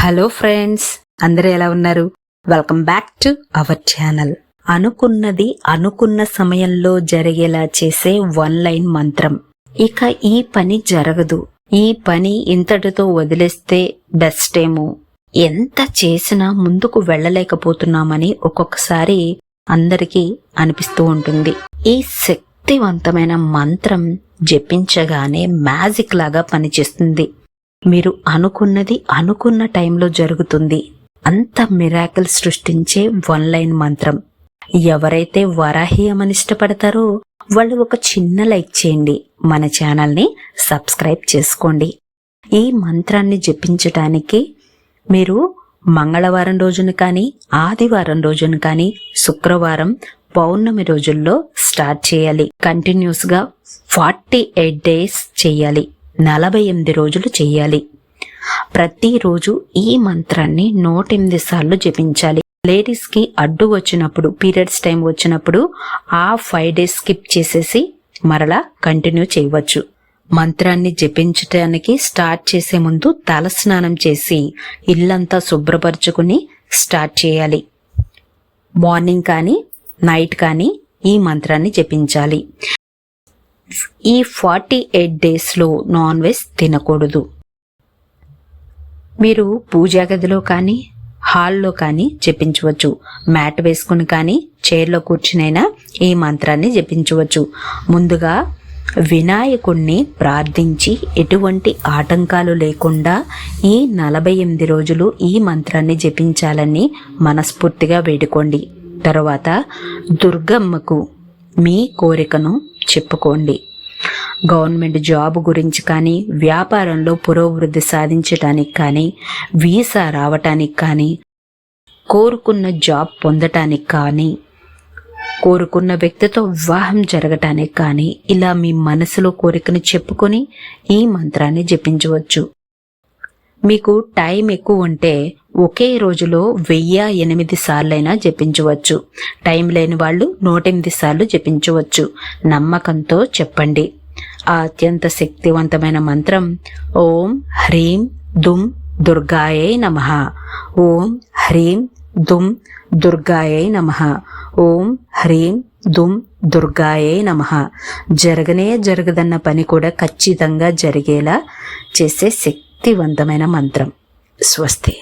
Hello friends అందరూ ఎలా ఉన్నారు? Welcome back to our channel. అనుకున్నది అనుకున్న సమయంలో జరిగేలా చేసే వన్ లైన్ మంత్రం. ఇక ఈ పని జరగదు. ఈ పని ఇంతటితో వదిలేస్తే బెస్ట్ ఏమో. ఎంత చేసినా ముందుకు వెళ్ళలేకపోతున్నామని ఒక్కొక్కసారి అందరికీ అనిపిస్తూ ఉంటుంది. ఈ శక్తివంతమైన మంత్రం జపించగానే మ్యాజిక్ లాగా పనిచేస్తుంది. మీరు అనుకున్నది అనుకున్న టైంలో జరుగుతుంది. అంత మిరాకిల్ సృష్టించే వన్ లైన్ మంత్రం. ఎవరైతే వరాహీయమని ఇష్టపడతారో వాళ్ళు ఒక చిన్న లైక్ చేయండి. మన ఛానల్ని సబ్స్క్రైబ్ చేసుకోండి. ఈ మంత్రాన్ని జపించటానికి మీరు మంగళవారం రోజున కానీ ఆదివారం రోజున కానీ శుక్రవారం పౌర్ణమి రోజుల్లో స్టార్ట్ చేయాలి. కంటిన్యూస్గా ఫార్టీ ఎయిట్ డేస్ చేయాలి. నలభై ఎనిమిది రోజులు చేయాలి. ప్రతిరోజు ఈ మంత్రాన్ని నూట ఎనిమిది సార్లు జపించాలి. లేడీస్కి అడ్డు వచ్చినప్పుడు పీరియడ్స్ టైం వచ్చినప్పుడు ఆ ఫైవ్ డేస్ స్కిప్ చేసేసి మరలా కంటిన్యూ చేయవచ్చు. మంత్రాన్ని జపించటానికి స్టార్ట్ చేసే ముందు తలస్నానం చేసి ఇల్లంతా శుభ్రపరచుకుని స్టార్ట్ చేయాలి. మార్నింగ్ కానీ నైట్ కానీ ఈ మంత్రాన్ని జపించాలి. ఈ ఫార్టీ ఎయిట్ డేస్లో నాన్ వెజ్ తినకూడదు. మీరు పూజా గదిలో కానీ హాల్లో కానీ జపించవచ్చు. మ్యాట్ వేసుకుని కానీ చైర్లో కూర్చునైనా ఈ మంత్రాన్ని జపించవచ్చు. ముందుగా వినాయకుణ్ణి ప్రార్థించి ఎటువంటి ఆటంకాలు లేకుండా ఈ నలభై ఎనిమిది రోజులు ఈ మంత్రాన్ని జపించాలని మనస్ఫూర్తిగా వేడుకోండి. తర్వాత దుర్గమ్మకు మీ కోరికను చెప్పుకోండి. గవర్నమెంట్ జాబ్ గురించి కానీ వ్యాపారంలో పురోభివృద్ధి సాధించటానికి కానీ వీసా రావటానికి కానీ కోరుకున్న జాబ్ పొందటానికి కానీ కోరుకున్న వ్యక్తితో వివాహం జరగటానికి కానీ ఇలా మీ మనసులో కోరికను చెప్పుకొని ఈ మంత్రాన్ని జపించవచ్చు. మీకు టైం ఎక్కువ ఉంటే ఒకే రోజులో వెయ్యి ఎనిమిది సార్లైనా జపించవచ్చు. టైం లేని వాళ్ళు నూట ఎనిమిది సార్లు జపించవచ్చు. నమ్మకంతో చెప్పండి. ఆ అత్యంత శక్తివంతమైన మంత్రం ఓం హ్రీం దుమ్ దుర్గాయే నమ. ఓం హ్రీం దుమ్ దుర్గాయే నమ. ఓం హ్రీం దుమ్ దుర్గాయే నమ. జరగనే జరగదన్న పని కూడా ఖచ్చితంగా జరిగేలా చేసే శక్తివంతమైన మంత్రం. స్వస్తి.